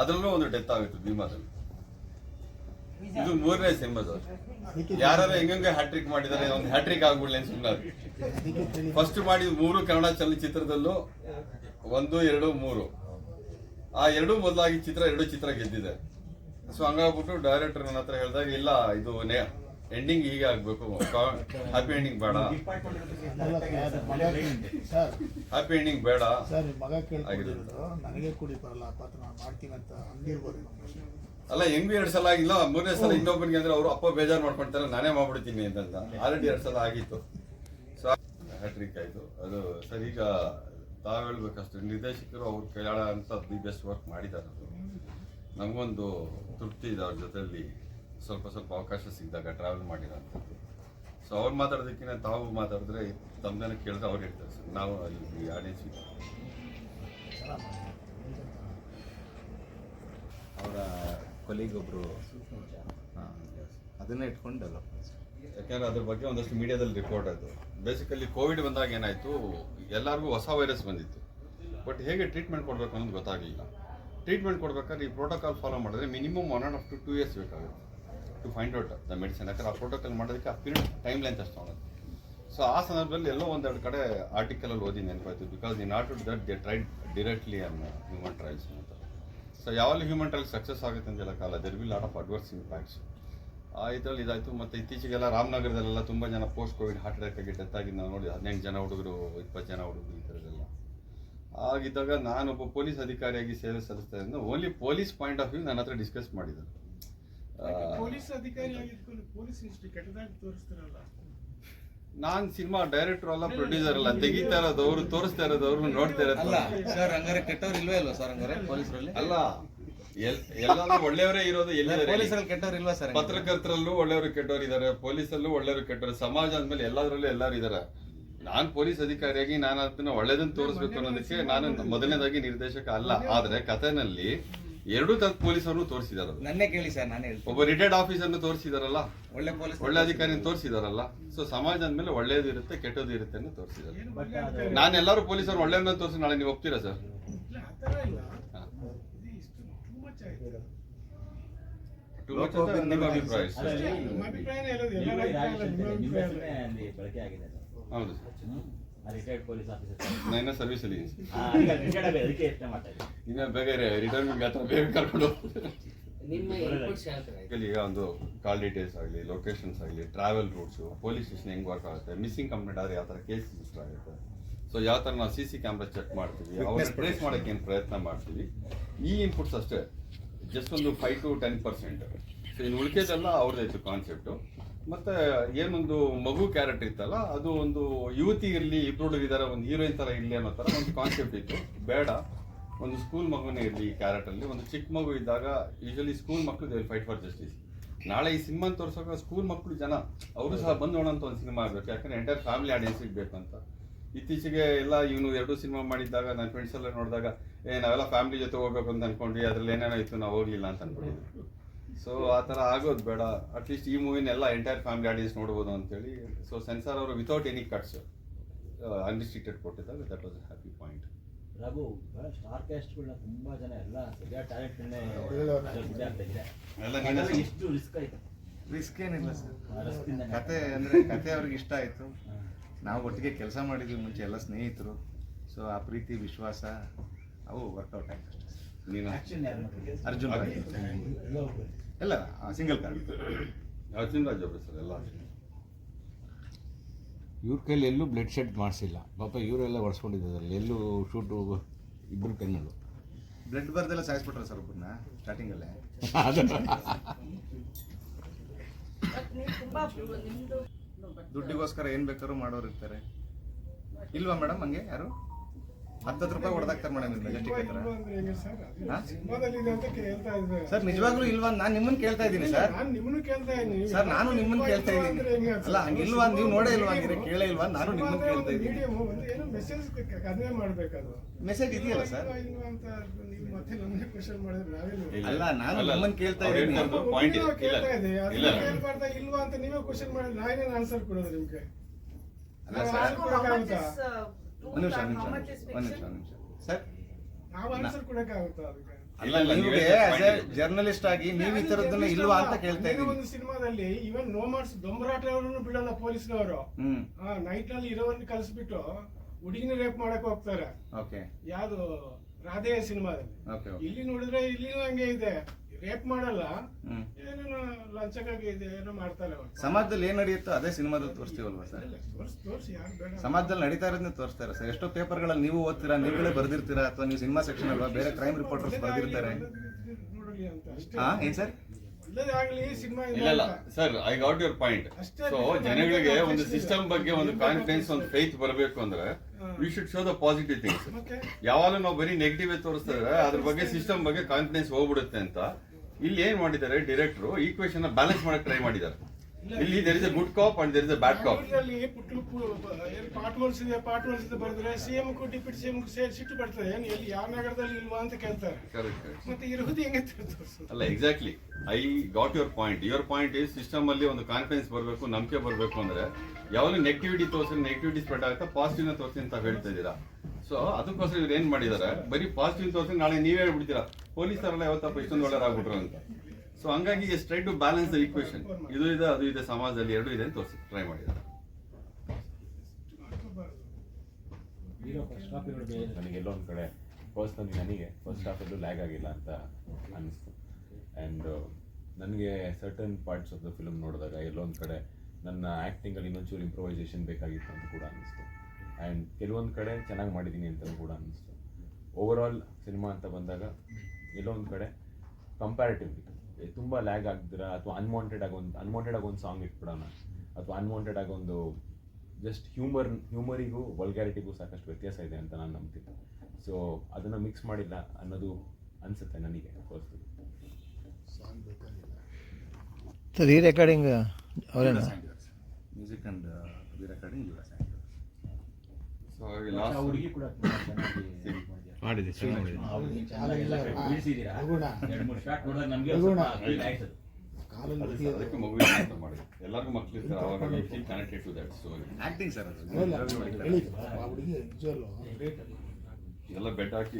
ಅದ್ರಲ್ಲೂ ಒಂದು ಡೆತ್ ಆಗಿತ್ತು ಭೀಮಾದಲ್ಲಿ ಇದು ಮೂರನೇ ಸಿನಿಮಾದ ಯಾರು ಹೆಂಗಂಗೆ ಹ್ಯಾಟ್ರಿಕ್ ಮಾಡಿದ್ದಾರೆ ಒಂದು ಹ್ಯಾಟ್ರಿಕ್ ಆಗ್ಬಿಡ್ಲಿ ಅಂತ ಸುಮ್ಮನೆ ಫಸ್ಟ್ ಮಾಡಿದ ಮೂರು ಕನ್ನಡ ಚಲನಚಿತ್ರದಲ್ಲೂ ಒಂದು ಎರಡು ಮೂರು. ಆ ಎರಡು ಮೊದಲಾಗಿ ಚಿತ್ರ ಎರಡು ಚಿತ್ರ ಗೆದ್ದಿದೆ. ಸೊ ಹಂಗಾಗ್ಬಿಟ್ಟು ಡೈರೆಕ್ಟರ್ ನನ್ನ ಹತ್ರ ಹೇಳಿದಾಗ ಇಲ್ಲ ಇದು ಎಂಡಿಂಗ್ ಹೀಗೆ ಆಗಬೇಕು. ಹ್ಯಾಪಿ ಎಂಡಿಂಗ್ ಬೇಡ. ಹ್ಯಾಪಿ ಎಂಡಿಂಗ್ ಬೇಡ. ಸರ್ ಮಗ. ನನಗೆ ಕುಡಿ ಬರಲ್ಲ. ಪಾತ್ರ ನಾನು ಮಾಡ್ತೀನಿ ಅಂತ ಹಂಗಿರ್ಬೋದು ಅಲ್ಲ ಹೆಂಗ್ ಎರಡ್ ಸಲ ಆಗಿಲ್ಲ. ಮೂರನೇ ಸಲ ಇನ್ನೊಬ್ಬನಿಗೆ ಅಂದ್ರೆ ಅವರು ಅಪ್ಪ ಬೇಜಾರ್ ಮಾಡ್ಕೊಂತಾರೆ ನಾನೇ ಮಾಡ್ಬಿಡ್ತೀನಿ ಅಂತಂದ. ಆಲ್ರೆಡಿ ಎರಡ್ ಸಲ ಆಗಿತ್ತು. ಸೊ ಹ್ಯಾಟ್ರಿಕ್ ಆಯ್ತು. ಅದು ಸರ್ ಈಗ ತಾವು ಹೇಳ್ಬೇಕಷ್ಟು. ನಿರ್ದೇಶಕರು ಅವ್ರು ಕೈಯಾಳ ಅಂತ ದಿ ಬೆಸ್ಟ್ ವರ್ಕ್ ಮಾಡಿದ್ದಾರೆ. ಅದು ನಮಗೊಂದು ತೃಪ್ತಿ ಇದೆ ಅವ್ರ ಜೊತೆಲಿ. ಸ್ವಲ್ಪ ಸ್ವಲ್ಪ ಅವಕಾಶ ಸಿಕ್ಕಿದಾಗ ಟ್ರಾವೆಲ್ ಮಾಡಿರೋಂಥದ್ದು ಸೊ ಅವ್ರು ಮಾತಾಡೋದಕ್ಕಿಂತ ತಾವು ಮಾತಾಡಿದ್ರೆ ತಮ್ಮದನ್ನ ಕೇಳಿದ್ರೆ ಅವ್ರು ಹೇಳ್ತಾರೆ ಸರ್ ನಾವು ಅಲ್ಲಿ ಆಡಿಯನ್ಸ್. ಅವರ ಕೊಲೀಗೊಬ್ರು ಅದನ್ನ ಇಟ್ಕೊಂಡು ಡೆವಲಪ್ ಯಾಕಂದ್ರೆ ಅದ್ರ ಬಗ್ಗೆ ಒಂದಷ್ಟು ಮೀಡಿಯಾದಲ್ಲಿ ರಿಪೋರ್ಟ್ ಆಯಿತು ಬೇಸಿಕಲಿ ಕೋವಿಡ್ ಬಂದಾಗ ಏನಾಯಿತು ಎಲ್ಲರಿಗೂ ಹೊಸ ವೈರಸ್ ಬಂದಿತ್ತು. ಬಟ್ ಹೇಗೆ ಟ್ರೀಟ್ಮೆಂಟ್ ಕೊಡಬೇಕು ಅನ್ನೋದು ಗೊತ್ತಾಗಲಿಲ್ಲ. ಟ್ರೀಟ್ಮೆಂಟ್ ಕೊಡ್ಬೇಕಾದ್ರೆ ಈ ಪ್ರೋಟೋಕಾಲ್ ಫಾಲೋ ಮಾಡಿದ್ರೆ minimum one and half to two years ಬೇಕಾಗುತ್ತೆ. To find out the medicine ಯಾಕಂದ್ರೆ ಆ ಪ್ರೋಟೋಕಾಲ್ ಮಾಡೋದಕ್ಕೆ ಆ ಪೀರಿಯಡ್ ಟೈಮ್ ಲೈನ್ ಅಷ್ಟು ತೊಗೊಳೋದು ಸೊ ಆ ಸಂದರ್ಭದಲ್ಲಿ ಎಲ್ಲೋ ಒಂದೆರಡು ಕಡೆ ಆರ್ಟಿಕಲಲ್ಲಿ ಓದಿ ನೆನಪಾಯ್ತು. Because in not that they tried directly on human trials ಅಂತ. ಸೊ ಯಾವಾಗಲೂ ಹ್ಯೂಮನ್ ಟ್ರಯಲ್ಸ್ ಸಕ್ಸಸ್ ಆಗುತ್ತೆ ಅಂತ ಕಾಲ there will lot of adverse impacts ಆ ಇದರಲ್ಲಿ ಇದಾಯಿತು. ಮತ್ತು ಇತ್ತೀಚೆಗೆಲ್ಲ ರಾಮನಗರದಲ್ಲೆಲ್ಲ ತುಂಬ ಜನ ಪೋಸ್ಟ್ ಕೋವಿಡ್ ಹಾರ್ಟ್ ಅಟ್ಯಾಕ್ ಆಗಿ ಡೆತ್ ಆಗಿ ನಾವು ನೋಡಿ, ಹದಿನೆಂಟು ಜನ ಹುಡುಗರು, ಇಪ್ಪತ್ತು ಜನ ಹುಡುಗರು ಈ ಥರದ್ದೆಲ್ಲ. ಆಗಿದ್ದಾಗ ನಾನೊಬ್ಬ ಪೊಲೀಸ್ ಅಧಿಕಾರಿಯಾಗಿ ಸೇವೆ ಸಲ್ಲಿಸ್ತಾ ಇದ್ದ. Only police point of view ನನ್ನ ಹತ್ರ ಡಿಸ್ಕಸ್ ಮಾಡಿದ್ದಾರೆ ಪೊಲೀಸ್ ಅಧಿಕಾರಿ ಆಗಿದ್ಕೊಂಡು ಪೊಲೀಸ್ ಇಷ್ಟು ಕೆಟ್ಟದಾಗಿ ತೋರಿಸ್ತಾರಲ್ಲ. ನಾನ್ ಸಿನಿಮಾ ಡೈರೆಕ್ಟರ್ ಅಲ್ಲ ಪ್ರೊಡ್ಯೂಸರ್ ಅಲ್ಲ ತೆಗಿತಾ ಇರೋದು ಅವರು ತೋರಿಸ್ತಾ ಇರೋದು ಅವರು ನೋಡ್ತಾ ಅಲ್ಲ ಸರ್ ಹಂಗಾರೆ ಕೆಟ್ಟವ್ರು ಇಲ್ವೇ ಇಲ್ವಾ ಸರ್ ಹಂಗಾರೆ ಪೊಲೀಸರಲ್ಲಿ? ಅಲ್ಲ ಎಲ್ ಎಲ್ಲಾದ್ರೂ ಒಳ್ಳೆಯವರೇ ಇರೋದು ಎಲ್ಲಿದ್ದಾರೆ ಪೊಲೀಸರಲ್ಲಿ ಕೆಟ್ಟವ್ರು ಇಲ್ವಾ ಸರ್ ಪತ್ರಕರ್ತರಲ್ಲೂ ಒಳ್ಳೆಯವರು ಕೆಟ್ಟವ್ರು ಇದ್ದಾರೆ ಪೊಲೀಸಲ್ಲೂ ಒಳ್ಳೆಯವರು ಕೆಟ್ಟವ್ರು ಸಮಾಜ ಅಂದ್ಮೇಲೆ ಎಲ್ಲಾದ್ರಲ್ಲೂ ಎಲ್ಲರೂ ಇದ್ದಾರೆ. ನಾನ್ ಪೊಲೀಸ್ ಅಧಿಕಾರಿಯಾಗಿ ನಾನು ಅದನ್ನ ಒಳ್ಳೇದನ್ನ ತೋರಿಸ್ಬೇಕು ಅನ್ನೋದಕ್ಕೆ ನಾನು ಮೊದಲನೇದಾಗಿ ನಿರ್ದೇಶಕ ಅಲ್ಲ. ಆದ್ರೆ ಕಥೆನಲ್ಲಿ ಎರಡೂ ತರದ ಪೊಲೀಸರು ತೋರಿಸಿದಾರ ನನ್ನೇ ಕೇಳಿ ಸರ್ ನಾನು ಹೇಳ್ತೀನಿ. ಒಬ್ಬ ರಿಟೈರ್ಡ್ ಆಫೀಸರ್ ತೋರಿಸಿದಾರಲ್ಲ. ಒಳ್ಳೆ ಪೊಲೀಸ್ ಒಳ್ಳೆ ಅಧಿಕಾರಿನ ತೋರಿಸಿದಾರಲ್ಲ. ಸೊ ಸಮಾಜ ಅಂದ್ಮೇಲೆ ಒಳ್ಳೇದು ಇರುತ್ತೆ ಕೆಟ್ಟದ್ದು ಇರುತ್ತೆ ಅಂತ ತೋರಿಸಿದಾರೆ ಏನು ಒಳ್ಳೆ ಅಧಿಕಾರಿ. ನಾನು ಎಲ್ಲರೂ ಪೊಲೀಸರು ಒಳ್ಳೆಯನ್ನ ತೋರಿಸಿ ನಾಳೆ ನೀವು ಒಪ್ತೀರಾ ನಿಮ್ಮ ಅಭಿಪ್ರಾಯ. ಸರ್. ಹೌದು ಸರ್. ರಿಟೈರ್ಡ್ ಪೊಲೀಸ್ ಆಫೀಸರ್ ನಾನು ಸರ್ವಿಸ್ ಅಲ್ಲಿ ಅದಕ್ಕೆ ಇಷ್ಟ ಮಾಡ್ತಾ ಇದ್ದೀನಿ. ಇನ್ನ ಬೇಗ ರಿಟರ್ನಿಂಗ್ ಹತ್ರ ಬೇಗ ಕರ್ಕೊಂಡು? ಈಗ ಒಂದು ಕಾಲ್ ಡೀಟೇಲ್ಸ್ ಆಗಲಿ ಲೊಕೇಶನ್ಸ್ ಆಗಲಿ ಟ್ರಾವೆಲ್ ರೂಟ್ಸು ಪೊಲೀಸ್ ಸ್ಟೇಷನ್ ಹೆಂಗ್ ವರ್ಕ್ ಆಗುತ್ತೆ ಮಿಸ್ಸಿಂಗ್ ಕಂಪ್ಲೇಂಟ್ ಆದ್ರೆ ಯಾವ ಥರ ಕೇಸ್ ರಿಜಿಸ್ಟರ್ ಆಗುತ್ತೆ. ಸೊ ಯಾವ ಥರ ನಾವು ಸಿ ಸಿ ಕ್ಯಾಮ್ರಾ ಚೆಕ್ ಮಾಡ್ತೀವಿ ಅವ್ರ ಟ್ರೇಸ್ ಮಾಡೋಕ್ಕೆ ಏನು ಪ್ರಯತ್ನ ಮಾಡ್ತೀವಿ. ಈ ಇನ್ಪುಟ್ಸ್ ಅಷ್ಟೇ ಜಸ್ಟ್ ಒಂದು five to ten percent so ಇನ್ನು ಉಳಿಕೆದೆಲ್ಲ ಅವ್ರದ್ದಾಯ್ತು ಕಾನ್ಸೆಪ್ಟು ಮತ್ತೆ ಏನೊಂದು ಮಗು ಕ್ಯಾರೆಕ್ಟರ್ ಇತ್ತಲ್ಲ, ಅದು ಒಂದು ಯುವತಿ ಇರಲಿ ಇಬ್ಬರು ಇದ್ದಾರೆ ಒಂದು ಹೀರೋಯಿನ್ ತರ ಇರಲಿ ಅನ್ನೋ ತರ ಒಂದು ಕಾನ್ಸೆಪ್ಟ್ ಇತ್ತು. ಬೇಡ, ಒಂದು ಸ್ಕೂಲ್ ಮಗುನೇ ಇರಲಿ ಈ ಕ್ಯಾರೆಕ್ಟರ್ಲಿ ಒಂದು ಚಿಕ್ಕ ಮಗು ಇದ್ದಾಗ ಯೂಶಲಿ ಸ್ಕೂಲ್ ಮಕ್ಕಳು ದೇ ಫೈಟ್ ಫಾರ್ ಜಸ್ಟಿಸ್ ನಾಳೆ ಈ ಸಿನಿಮಾ ತೋರ್ಸೋಕೆ ಸ್ಕೂಲ್ ಮಕ್ಕಳು ಜನ, ಅವರು ಸಹ ಬಂದು ನೋಡೋಂಥ ಒಂದು ಸಿನಿಮಾ ಆಗಬೇಕು. ಯಾಕಂದ್ರೆ ಎಂಟೈರ್ ಫ್ಯಾಮಿಲಿ ಆಡಿಯನ್ಸ್ ಬೇಕಂತ ಅಂತ ಇತ್ತೀಚೆಗೆ ಎಲ್ಲ ಇವನು ಎರಡು ಸಿನಿಮಾ ಮಾಡಿದ್ದಾಗ, ನನ್ನ ಫ್ರೆಂಡ್ಸ್ ಎಲ್ಲ ನೋಡಿದಾಗ, ಏ, ನಾವೆಲ್ಲ ಫ್ಯಾಮಿಲಿ ಜೊತೆ ಹೋಗ್ಬೇಕು ಅಂತ ಅನ್ಕೊಂಡ್ವಿ. ಅದ್ರಲ್ಲಿ ಏನೇನೋ ಇತ್ತು, ನಾವು ಹೋಗ್ಲಿಲ್ಲ ಅಂತ ಅನ್ಕೊಂಡಿದ್ವಿ. ಸೊ ಆ ಥರ ಆಗೋದು ಬೇಡ. ಅಟ್ಲೀಸ್ಟ್ ಈ ಮೂವಿನ ಎಲ್ಲ ಎಂಟೈರ್ ಫ್ಯಾಮಿಲಿ ಆಡಿಯನ್ಸ್ ನೋಡ್ಬೋದು ಅಂತೇಳಿ. ಸೊ ಸೆನ್ಸಾರ್ ಅವರು without any cuts unrestricted ಕೊಟ್ಟಿದ್ದಾಗ that was happy point Raghu star ಕ್ಯಾಸ್ಟ್ಗಳನ್ನ ತುಂಬ ಜನ ಎಲ್ಲ ಸರಿಯಾದ ಟ್ಯಾಲೆಂಟ್ ಎಲ್ಲ ಇಷ್ಟು ಎಷ್ಟು ರಿಸ್ಕ್ ಆಯ್ತು. ರಿಸ್ಕ್ ಏನಿಲ್ಲ ಸರ್ ಕತೆ ಅಂದರೆ ಕತೆ ಅವ್ರಿಗೆ ಇಷ್ಟ ಆಯ್ತು. ನಾವು ಒಟ್ಟಿಗೆ ಕೆಲಸ ಮಾಡಿದ್ವಿ ಮುಂಚೆ ಎಲ್ಲ ಸ್ನೇಹಿತರು. ಸೊ ಆ ಪ್ರೀತಿ ವಿಶ್ವಾಸ ಅವು ವರ್ಕೌಟ್ ಆಯ್ತು ಅಷ್ಟೇ. ನೀನು? ಆಕ್ಷನ್ ಯಾರು ಮಾಡ್ತಾರೆ? ಅರ್ಜುನ್ ರಾಜ್. ಎಲ್ಲ ಸಿಂಗಲ್ ಕಾರ್ಡ್ ಅರ್ಜುನ್ ರಾಜ್ ಅವರು ಸರ್ ಎಲ್ಲ ಇವ್ರ ಕೈಲಿ ಎಲ್ಲೂ ಬ್ಲಡ್ ಶೆಡ್ ಮಾಡಿಸಿಲ್ಲ. ಪಾಪ ಇವರೆಲ್ಲ ಒರೆಸ್ಕೊಂಡಿದ್ದಾರೆ. ಎಲ್ಲೂ ಶೂಟು ಇಬ್ಬರು ಕಣ್ಣು ಬ್ಲಡ್ ಬರ್ದೆಲ್ಲ ಸಾಯಿಸ್ಬಿಟ್ರೆ ಸರ್ ಒಬ್ಬರನ್ನ ಸ್ಟಾರ್ಟಿಂಗಲ್ಲೇ ದುಡ್ಡಿಗೋಸ್ಕರ ಏನ್ ಬೇಕಾದ್ರೂ ಮಾಡೋರು ಇರ್ತಾರೆ ಇಲ್ವಾ ಮೇಡಮ್ ಹಂಗೆ ಯಾರು? ಹತ್ತತ್ತು ರೂಪಾಯಿ ಹೊಡೆದಾಕ್ತಾರೆ ಮೇಡಮ್ ಮೆಜೆಸ್ಟಿಕ್ ಹತ್ರ ಸರ್? ನಿಜವಾಗ್ಲೂ ಇಲ್ವಾ? ನಾನು ನಿಮ್ಮನ್ನ ಕೇಳ್ತಾ ಇದ್ದೀನಿ ಸರ್. ನಾನು ನಿಮ್ಮನ್ನು ಕೇಳ್ತಾ ಇದ್ದೀನಿ. ಸರ್ ನಾನು ನಿಮ್ಮನ್ನ ಕೇಳ್ತಾ ಇದ್ದೀನಿ. ಅಲ್ಲ ಹಂಗಿಲ್ವಾ? ನೀವು ನೋಡೇ ಇಲ್ವಾ? ಹಂಗಿದ್ರೆ ಕೇಳೇ ಇಲ್ವಾ? ನಾನು ನಿಮ್ಮನ್ನ ಕೇಳ್ತಾ ಇದ್ದೀನಿ. ಮೆಸೇಜ್ ಇದೆಯಲ್ಲ ಸರ್? ಅಲ್ಲ ನಾನು ನಿಮ್ಮನ್ನ ಕೇಳ್ತಾ ಇದ್ದೀನಿ. ಇದೆ. ಇದೆ ಇಲ್ವಾ ಅಂತ ನೀವೇ ಕ್ವಶನ್ ಮಾಡಿದ್ರೆ ನಾನೇನು ಆನ್ಸರ್ ಕೊಡೋದು ನಿಮ್ಗೆ? ಒಂದ್ ನಿಮಿಷ ಒಂದ್ ನಿಮಿಷ ಒಂದ್ ನಿಮಿಷ ಸರ್? ಅಲ್ಲ ನಿಮಗೆ ಜರ್ನಲಿಸ್ಟ್ ಆಗಿ ನೀವು ಈ ತರದನ್ನ ಇಲ್ವಾ ಅಂತ ಕೇಳ್ತಾ ಇದ್ದೀನಿ ಒಂದು ಸಿನಿಮಾದಲ್ಲಿ ಇವನ್ ನೋ ಮಾಡ್ಸ್ ದೊಂಬರಾಟ ಅವರನ್ನು ಬಿಡಲ್ಲ ಪೊಲೀಸ್ನವರು. ನೈಟ್ನಲ್ಲಿ ಇರೋವನ್ನ ಕಲ್ಸ್ಬಿಟ್ಟು ಹುಡುಗಿನ ರೇಪ್ ಮಾಡಕ್ ಹೋಗ್ತಾರೆ. ಓಕೆ ಯಾವ್ದು? ರಾಧೆಯ ಸಿನಿಮಾದಲ್ಲಿ. ಓಕೆ ಇಲ್ಲಿ ನೋಡಿದ್ರೆ ಇಲ್ಲಿನೂ ಹಂಗೆ ಇದೆ. ರೇಪ್ ಮಾಡಲ್ಲ. ಏನೇನೋ ಲಂಚಕ್ಕಾಗಿ ಇದೆ ಏನೋ ಮಾಡ್ತಾರೆ ಅವ್ರು ಸಮಾಜದಲ್ಲಿ ಏನ್ ನಡೆಯುತ್ತೋ ಅದೇ ಸಿನಿಮಾದಲ್ಲಿ ತೋರಿಸ್ತೀವಲ್ವಾ ಸರ್? ತೋರ್ಸಿ ತೋರ್ಸಿ ಯಾರು ಬೇಡ. ಸಮಾಜದಲ್ಲಿ ನಡೀತಾ ಇರೋದನ್ನ ತೋರಿಸ್ತಾರೆ ಸರ್. ಎಷ್ಟೋ ಪೇಪರ್ಗಳಲ್ಲಿ ನೀವು ಓದ್ತೀರಾ ನೀವುಗಳೇ ಬರ್ದಿರ್ತೀರಾ ಅಥವಾ ನೀವು ಸಿನಿಮಾ ಸೆಕ್ಷನ್ ಅಲ್ವಾ ಬೇರೆ ಕ್ರೈಮ್ ರಿಪೋರ್ಟರ್ಸ್ ಬರ್ದಿರ್ತಾರೆ. ನೋಡಲಿ ಅಂತ. ಅಷ್ಟೇ ಹಾ ಏನ್ ಸರ್? ಇಲ್ಲ ಇಲ್ಲ sir I got your point so ಜನಗಳಿಗೆ ಒಂದು ಸಿಸ್ಟಮ್ ಬಗ್ಗೆ ಒಂದು ಕಾನ್ಫಿಡೆನ್ಸ್ ಒಂದು ಫೇತ್ ಬರಬೇಕು ಅಂದ್ರೆ we should show the positive things ಯಾವಾಗಲೂ ನಾವು ಬರೀ ನೆಗೆಟಿವ್ ತೋರಿಸ್ತಾರೆ ಅದ್ರ ಬಗ್ಗೆ ಸಿಸ್ಟಮ್ ಬಗ್ಗೆ ಕಾನ್ಫಿಡೆನ್ಸ್ ಹೋಗ್ಬಿಡುತ್ತೆ ಅಂತ. ಇಲ್ಲಿ ಏನ್ ಮಾಡಿದ್ದಾರೆ? ಡೈರೆಕ್ಟರ್ ಈಕ್ವೇಶನ್ ಬ್ಯಾಲೆನ್ಸ್ ಮಾಡಕ್ ಟ್ರೈ ಮಾಡಿದ್ದಾರೆ. ಇಲ್ಲಿ there is a good cop and there is a bad cop ಇಲ್ಲಿ ಪುಟ್ಟು ಪಾರ್ಟ್ ಹೋಲ್ಸ್ ಇದೆ ಪಾರ್ಟ್ ಹೋಲ್ಸ್ ಇದೆ ಬರೆದ್ರೆ ಸಿಎಂ ಡಿಪ್ಯೂಟಿ ಸಿಎಂ ಸೇರಿ ಸಿಟ್ಟು ಬರ್ತದೆ ಏನು ಎಲ್ಲಿ ಯಾವ ನಗರದಲ್ಲಿ ಇಲ್ವಾ ಅಂತ ಕೇಳ್ತಾರೆ. ಕರೆಕ್ಟ್ ಮತ್ತೆ ಇರುವುದು ಹೆಂಗೆ ತೋರಿಸೋದು ಅಲ್ಲ exactly I got your point your point is system ಅಲ್ಲಿ ಒಂದು ಕಾನ್ಫಿಡೆನ್ಸ್ ಬರಬೇಕು ನಂಬಿಕೆ ಬರಬೇಕು ಅಂದ್ರೆ ಯಾವಾಗಲೂ ನೆಗೆಟಿವಿಟಿ ತೋರಿಸಿ ನೆಗೆಟಿವಿಟಿ ಸ್ಪ್ರೆಡ್ ಆಗುತ್ತೆ ಪಾಸಿಟಿವ್ನ ತೋರಿಸಿ ಅಂತ ಹೇಳ್ತಾ ಇದ್ದೀರಾ. ಸೊ ಅದಕ್ಕೋಸ್ಕರ ಇವ್ರು ಏನ್ ಮಾಡಿದ್ದಾರೆ ಬರೀ ಪಾಸಿಟಿವ್ ತೋರಿಸಿ ನಾಳೆ ನೀವೇ ಹೇಳ್ಬಿಡ್ತೀರಾ? ಪೊಲೀಸರೆಲ್ಲ ಯಾವತ್ತಪ್ಪ ಇಷ್ಟೊಂದು ಒಳ್ಳೆಯದಾಗ್ಬಿಟ್ರು ಅಂತ. ಸೊ ಹಂಗಾಗಿ try to balance the equation ಇದು ಇದೆ ಅದು ಇದೆ ಸಮಾಜದಲ್ಲಿ ಎರಡು ಇದೆ ಅಂತ ತೋರಿಸಿ ಟ್ರೈ ಮಾಡಿದ್ದಾರೆ ನನಗೆ ಎಲ್ಲೋ ಒಂದು ಕಡೆ ಪರ್ಸ್ನಲಿ ನನಗೆ ಫಸ್ಟ್ ಹಾಫಲ್ಲೂ ಲ್ಯಾಗ್ ಆಗಿಲ್ಲ ಅಂತ ಅನ್ನಿಸ್ತು ಆ್ಯಂಡ್ ನನಗೆ certain parts of the film ನೋಡಿದಾಗ ಎಲ್ಲೊಂದು ಕಡೆ ನನ್ನ ಆ್ಯಕ್ಟಿಂಗಲ್ಲಿ ಇನ್ನೊಂಚೂರು ಇಂಪ್ರೊವೈಸೇಷನ್ ಬೇಕಾಗಿತ್ತು ಅಂತ ಕೂಡ ಅನ್ನಿಸ್ತು ಆ್ಯಂಡ್ ಕೆಲವೊಂದು ಕಡೆ ಚೆನ್ನಾಗಿ ಮಾಡಿದ್ದೀನಿ ಅಂತ ಕೂಡ ಅನ್ನಿಸ್ತು ಓವರ್ ಆಲ್ ಸಿನಿಮಾ ಅಂತ ಬಂದಾಗ ಎಲ್ಲೊಂದು ಒಂದು ಕಡೆ ಕಂಪ್ಯಾರಿಟಿವ್ಲಿ ತುಂಬ ಲ್ಯಾಗ್ ಆಗ್ದಿರ ಅಥವಾ ಅನ್ವಾಂಟೆಡ್ ಆಗಿ ಒಂದು ಅನ್ವಾಂಟೆಡ್ ಆಗಿ ಒಂದು ಸಾಂಗ್ ಇಟ್ಬಿಡೋಣ. ಅಥವಾ ಅನ್ವಾಂಟೆಡ್ ಆಗೊಂದು ಒಂದು ಜಸ್ಟ್ ಹ್ಯೂಮರ್ ಹ್ಯೂಮರಿಗೂ ವಲ್ಗ್ಯಾರಿಟಿಗೂ ಸಾಕಷ್ಟು ವ್ಯತ್ಯಾಸ ಇದೆ ಅಂತ ನಾನು ನಂಬ್ತೀನಿ. ಸೊ ಅದನ್ನು ಮಿಕ್ಸ್ ಮಾಡಿಲ್ಲ ಅನ್ನೋದು ಅನಿಸುತ್ತೆ ನನಗೆ ಪರ್ಸ್ನಲಿ ಸರ್ ಈ ರೆಕಾರ್ಡಿಂಗ್ ಅವರೇನಾ? ಮ್ಯೂಸಿಕ್ ಅಂಡ್ ರೆಕಾರ್ಡಿಂಗ್ ಸೊ ಆ ಹುಡುಗಿ ಕೂಡ ಚೆನ್ನಾಗಿ ಮಾಡಿದೆ ಅದಕ್ಕೆ. ಅಂತ ಮಾಡಿ ಎಲ್ಲರಿಗೂ ಮಕ್ಕಳು ಇರ್ತಾರೆ ಅವಾಗ connected to that story acting sir ಅದು. ಎಲ್ಲ ಬೆಟ್ ಹಾಕಿ